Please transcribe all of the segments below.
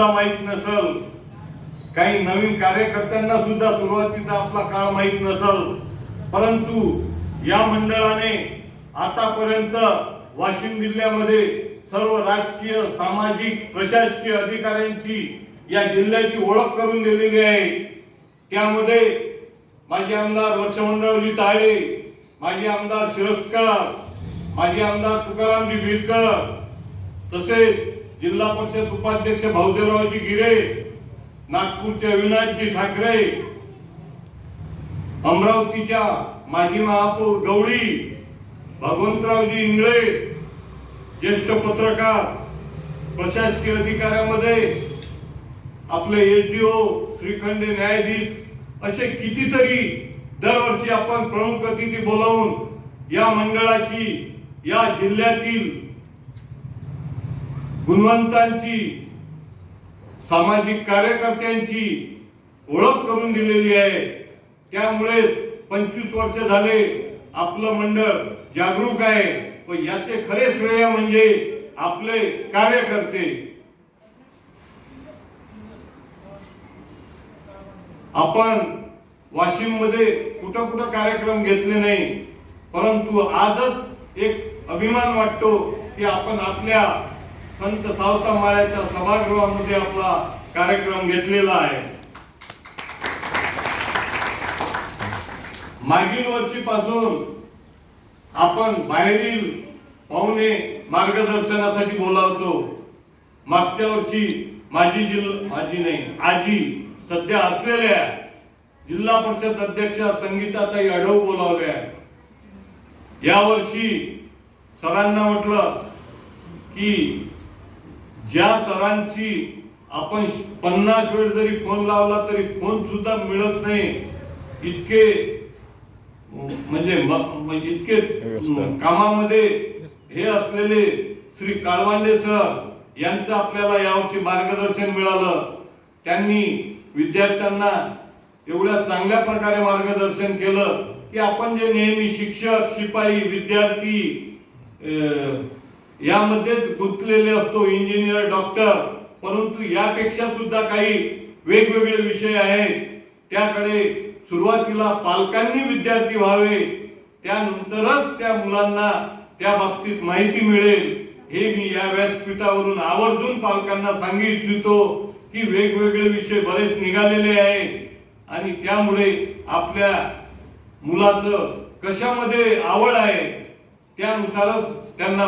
सुद्धा माहीत नसल. काही नवीन कार्यकर्त्यांना सुद्धा सुरुवातीचा आपला काळ माहीत नसल. परंतु या मंडळाने आतापर्यंत वाशिम जिल्ह्यामध्ये सर्व राजकीय सामाजिक प्रशासकीय अधिकाऱ्यांची या जिल्ह्याची ओळख करून दिलेली आहे. त्यामध्ये माजी आमदार लक्ष्मणरावजी ताळे माजी आमदार शिरस्कर माजी आमदार तुकारामजी बिरकर तसेच जिल्हा परिषद उपाध्यक्ष भाऊदेवरावजी गिरे नागपूरचे अविनाशजी ठाकरे अमरावतीच्या माजी महापौर गवळी भगवंतरावजी इंगळे ज्येष्ठ पत्रकार प्रशासकीय अधिकाऱ्यामध्ये आपले एस डी ओ श्रीखंड न्यायाधीश असे कितीतरी दरवर्षी आपण प्रमुख अतिथी बोलावून या मंडळाची या जिल्ह्यातील गुणवंतांची सामाजिक कार्यकर्त्यांची ओळख करून दिलेली आहे. त्यामुळेच पंचवीस वर्ष झाले आपलं मंडळ जागरूक आहे. व याचे खरे श्रेय म्हणजे आपले कार्यकर्ते. आपण वाशिममध्ये कुठं कुठं कार्यक्रम घेतले नाही परंतु आजच एक अभिमान वाटतो की आपण आपल्या संत सावता माळ्याच्या सभागृहामध्ये आपला कार्यक्रम घेतलेला आहे. मागील वर्षीपासून आपण बाहेरील पाहुणे मार्गदर्शनासाठी बोलावतो. मागच्या वर्षी माझी जिल्हा माझी नाही आजी सध्या असलेल्या जिल्हा परिषद अध्यक्षा संगीताताई अडव बोलावल्या. यावर्षी सरांना म्हटलं की ज्या सरांची आपण पन्नास वेळ जरी फोन लावला तरी फोन सुद्धा मिळत नाही इतके म्हणजे म्हणजे इतके कामामध्ये हे असलेले श्री काळवांडे सर यांचं आपल्याला यावर्षी मार्गदर्शन मिळालं. त्यांनी विद्यार्थ्यांना एवढ्या चांगल्या प्रकारे मार्गदर्शन केलं की आपण जे नेहमी शिक्षक शिपाई विद्यार्थी यामध्येच गुंतलेले असतो इंजिनियर डॉक्टर परंतु यापेक्षा सुद्धा काही वेगवेगळे विषय आहेत. त्याकडे सुरुवातीला पालकांनी विद्यार्थी व्हावे त्यानंतरच त्या मुलांना त्या बाबतीत माहिती मिळेल. हे मी या व्यासपीठावरून आवर्जून पालकांना सांगू इच्छितो की वेगवेगळे विषय बरेच निघालेले आहे आणि त्यामुळे आपल्या मुलाचं कशामध्ये आवड आहे त्यानुसारच त्यांना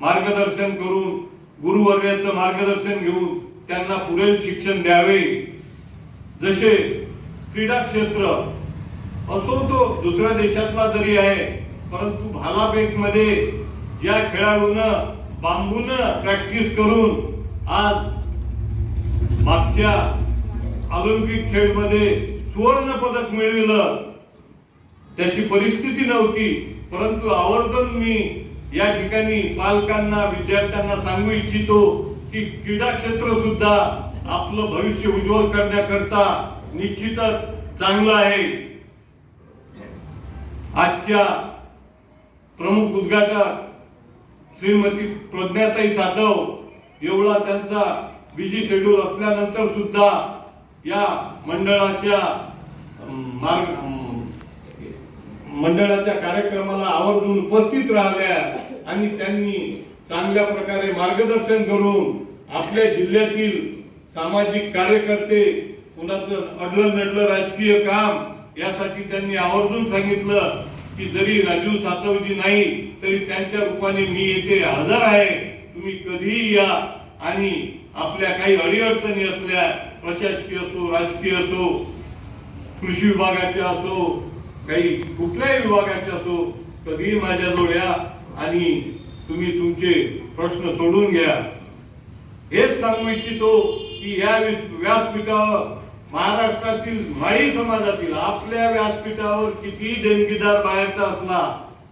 मार्गदर्शन करून गुरुवर्याचं मार्गदर्शन घेऊन त्यांना पुढील शिक्षण द्यावे. जसे क्रीडा क्षेत्र असो तो दुसऱ्या देशातला जरी आहे परंतु भालाफेकमध्ये ज्या खेळाडूनं बांबून प्रॅक्टिस करून आज मागच्या ऑलिम्पिक खेळमध्ये सुवर्ण पदक मिळविलं त्याची परिस्थिती नव्हती परंतु आवर्जून मी या ठिकाणी पालकांना विद्यार्थ्यांना सांगू इच्छितो की क्रीडा क्षेत्र सुद्धा आपलं भविष्य उज्ज्वल करण्याकरता निश्चितच चांगलं आहे. आजच्या प्रमुख उद्घाटक श्रीमती प्रज्ञाताई सातव एवढा त्यांचा बिझी शेड्यूल असल्यानंतर सुद्धा या मंडळाच्या मार्ग मंडळाच्या कार्यक्रमाला आवर्जून उपस्थित राहिल्या आणि त्यांनी चांगल्या प्रकारे मार्गदर्शन करून आपल्या जिल्ह्यातील सामाजिक कार्यकर्ते कुणाचं अडलं नडलं राजकीय काम यासाठी त्यांनी आवर्जून सांगितलं की जरी राजू सातवजी नाही तरी त्यांच्या रूपाने मी येथे हजर आहे. तुम्ही कधीही या आणि आपल्या काही अडीअडचणी असल्या प्रशासकीय असो राजकीय असो कृषी विभागाचे असो काही कुठल्याही विभागाचे असो कधीही माझ्याजवळ या आणि तुम्ही तुमचे प्रश्न सोडून घ्या. हेच सांगू इच्छितो की या व्यासपीठावर महाराष्ट्रातील माळी समाजातील आपल्या व्यासपीठावर किती देणगीदार बाहेरचा असला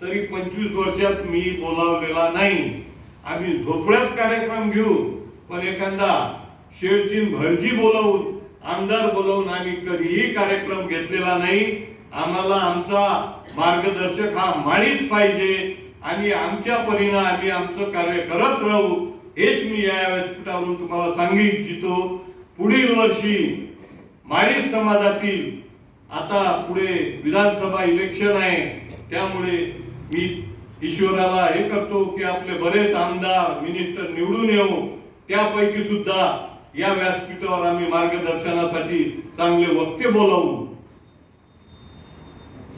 तरी पंचवीस वर्षात मी बोलावलेला नाही. आम्ही झोपड्यात कार्यक्रम घेऊ पण एखादा शेळची भरजी बोलावून आमदार बोलावून आम्ही कधीही कार्यक्रम घेतलेला नाही. आम्हाला आमचा मार्गदर्शक हा माळीच पाहिजे आणि आमच्या परीनं आम्ही आमचं कार्य करत राहू हेच मी या व्यासपीठावरून तुम्हाला सांगू इच्छितो. पुढील वर्षी माळी समाजातील आता पुढे विधानसभा इलेक्शन आहे त्यामुळे मी ईश्वराला हे करतो की आपले बरेच आमदार मिनिस्टर निवडून येऊ. त्यापैकी सुद्धा या व्यासपीठावर आम्ही मार्गदर्शनासाठी चांगले वक्ते बोलावू.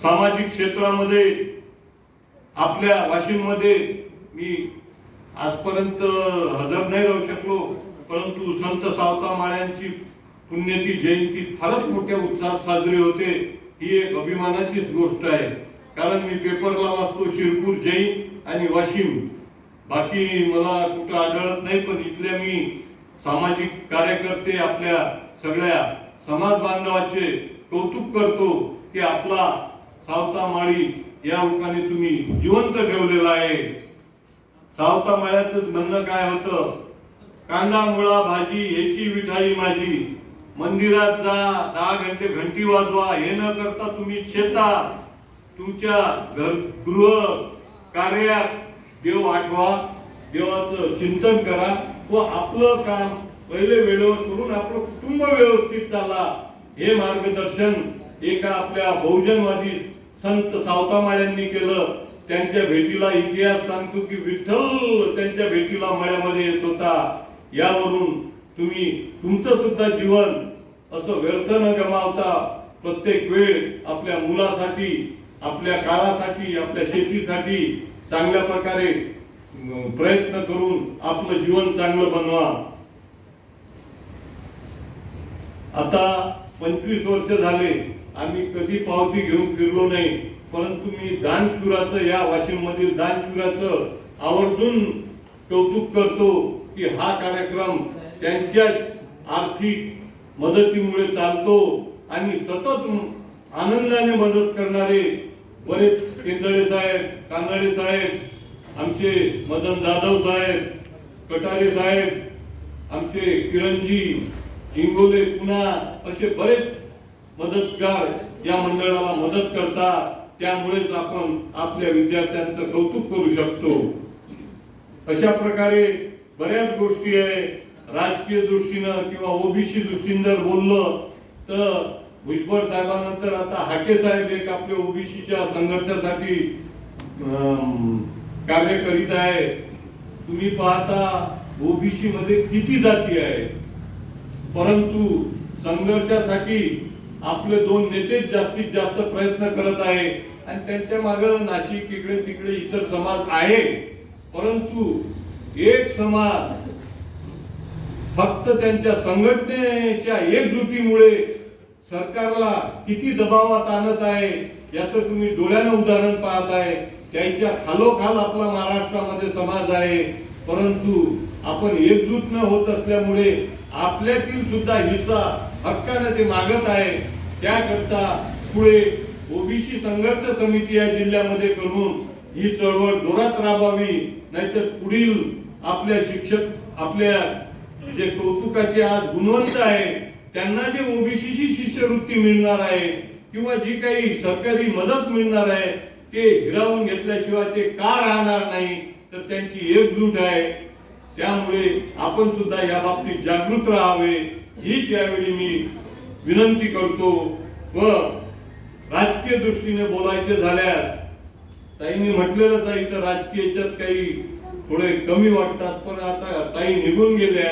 सामाजिक क्षेत्रामध्ये आपल्या वाशिममध्ये मी आजपर्यंत हजर नाही राहू शकलो परंतु संत सावता माळ्यांची पुण्यती जयंती फारच मोठ्या उत्साहात साजरी होते ही एक अभिमानाचीच गोष्ट आहे. कारण मी पेपरला वाचतो शिरपूर जैन आणि वाशिम. बाकी मला कुठं आढळत नाही पण इथल्या मी सामाजिक कार्यकर्ते आपल्या सगळ्या समाज बांधवाचे कौतुक करतो की आपला सावता माळी या रूपाने तुम्ही जिवंत ठेवलेला आहे. सावता माळ्याच म्हणणं काय होतं? कांदा मुळा भाजी याची विठाई माझी. मंदिरात जा दहा घंटे घंटी वाजवा. हे न करता तुम्ही शेता. तुमच्या घर गृह कार्यात देव आठवा. देवाचं चिंतन करा. व आपलं काम पहिले वेळेवर करून आपलं कुटुंब व्यवस्थित चाला. हे मार्गदर्शन एका आपल्या बहुजनवादी संत सावतामाळ्यांनी केलं त्यांच्या भेटीला इतिहास सांगतो की विठ्ठल त्यांच्या भेटीला मळ्यामध्ये येत होता. यावरून तुम्ही तुमचं सुद्धा जीवन असं व्यर्थ न गमावता प्रत्येक वेळ आपल्या मुलासाठी आपल्या काळासाठी आपल्या शेतीसाठी चांगल्या प्रकारे प्रयत्न करून आपलं जीवन चांगलं बनवा. आता पंचवीस वर्ष झाले. आम्ही कधी पावती घेऊन फिरलो नाही परंतु मी दानशुराचं या वाशिममधील दानशूराचं दानशुराचं आवर्जून कौतुक करतो की हा कार्यक्रम त्यांच्याच आर्थिक मदतीमुळे चालतो आणि सतत आनंदाने मदत करणारे बरेच केंदळे साहेब कांदळे साहेब आमचे मदन जाधव साहेब कटारे साहेब आमचे किरणजी इंगोले पुन्हा असे बरेच मदतगार या मंडळाला मदत करतात. त्यामुळेच आपण आपल्या विद्यार्थ्यांचं कौतुक करू शकतो. अशा प्रकारे बऱ्याच गोष्टी आहे. राजकीय दृष्टीनं किंवा ओबीसी दृष्टीनं जर बोललं तर भुजबळ साहेबांनंतर आता हाके साहेब एक आपल्या ओबीसीच्या संघर्षासाठी अं, कार्य करीत आहे. तुम्ही पाहता ओबीसी मध्ये किती जाती आहे परंतु संघर्षासाठी आपले दोन नेतेच जास्तीत जास्त प्रयत्न करत आहे. आणि त्यांच्या माग नाशिक इकडे तिकडे इतर समाज आहे. परंतु एक समाज फक्त त्यांच्या संघटनेच्या एकजुटीमुळे सरकारला किती दबावात आणत आहे याचं तुम्ही डोळ्यानं उदाहरण पाहत आहे. त्याच्या खालोखाल आपला महाराष्ट्रामध्ये समाज आहे. परंतु आपण एकजूट न होत असल्यामुळे आपल्यातील सुद्धा हिस्सा हक्कानं ते मागत आहे. त्याकरता पुढे ओबीसी संघर्ष समिती या जिल्ह्यामध्ये करून ही चळवळ जोरात राबावी नाहीतर पुढील आपल्या शिक्षक आपल्या जे कौतुकाचे आज गुणवंत आहे त्यांना जे ओबीसीची शिष्यवृत्ती मिळणार आहे किंवा जी काही सरकारी मदत मिळणार आहे ते हिरावून घेतल्याशिवाय ते का राहणार नाही तर त्यांची एकजूट आहे. त्यामुळे आपण सुद्धा या बाबतीत जागृत राहावे. हीच यावेळी मी विनंती करतो व राजकीय दृष्टीने बोलायचे झाल्यास ताईंनी म्हटलेलंच आहे इथं राजकीयच्यात काही थोडे कमी वाटतात पण आता ताई निघून गेल्या.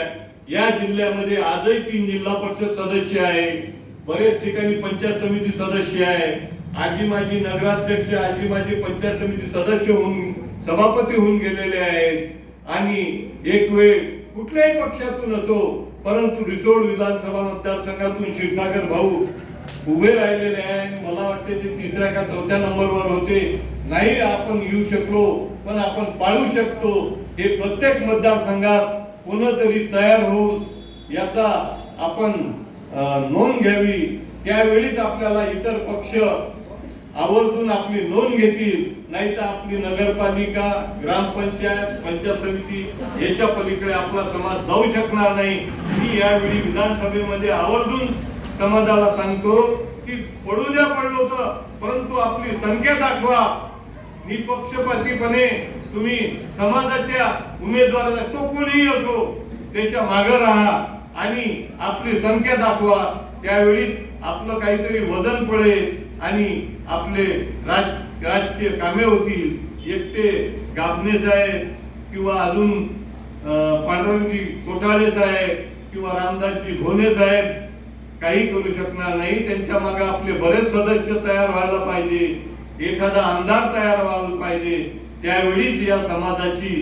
या जिल्ह्यामध्ये आजही तीन जिल्हा परिषद सदस्य आहे. बरेच ठिकाणी पंचायत समिती सदस्य आहे. आजी माझी नगराध्यक्ष आजी माझी पंचायत समिती सदस्य होऊन सभापती होऊन गेलेले आहेत. आणि एक वेळ कुठल्याही पक्षातून असो परंतु रिसोड विधानसभा मतदारसंघातून क्षीरसागर भाऊ उभे राहिलेले आहे. आणि मला वाटते ते तिसऱ्या का चौथ्या नंबरवर होते. नाही आपण येऊ शकलो पण आपण पाळू शकतो. हे प्रत्येक मतदारसंघात कोणतरी तयार होऊन याचा आपण नोंद घ्यावी. त्यावेळीच आपल्याला इतर पक्ष आवर्जून आपली नोंद घेतील. नाही तर आपली नगरपालिका ग्रामपंचायत पंचायत समिती याच्या पलीकडे आपला समाज जाऊ शकणार नाही. मी यावेळी विधानसभेमध्ये आवर्जून समाजाला सांगतो की पडू द्या पडलो तर परंतु आपली संख्या दाखवा. निपक्षपातीपणे तुम्ही समाजाच्या उमेदवाराला तो कोणीही असो त्याच्यामागे राहा आणि आपली संख्या दाखवा. त्यावेळीच आपलं काहीतरी वजन पडेल आणि आपले राज राजकीय कामे होतील. एकटे गाबणे साहेब किंवा अजून अं, कोठाळे साहेब किंवा रामदासजी घोणे साहेब काही करू शकणार नाही त्यांच्या मागे आपले बरेच सदस्य तयार व्हायला पाहिजे एखादा आमदार तयार व्हायला पाहिजे त्यावेळीच या समाजाची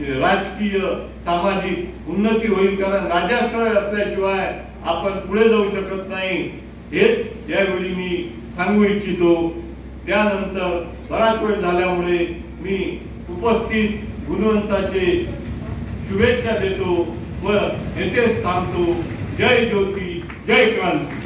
राजकीय सामाजिक उन्नती होईल कारण राजाश्रय असल्याशिवाय आपण पुढे जाऊ शकत नाही. हेच यावेळी मी सांगू इच्छितो. त्यानंतर बराच वेळ झाल्यामुळे मी उपस्थित गुणवंताचे शुभेच्छा देतो. व येथेच थांबतो. जय ज्योती जय क्रांती.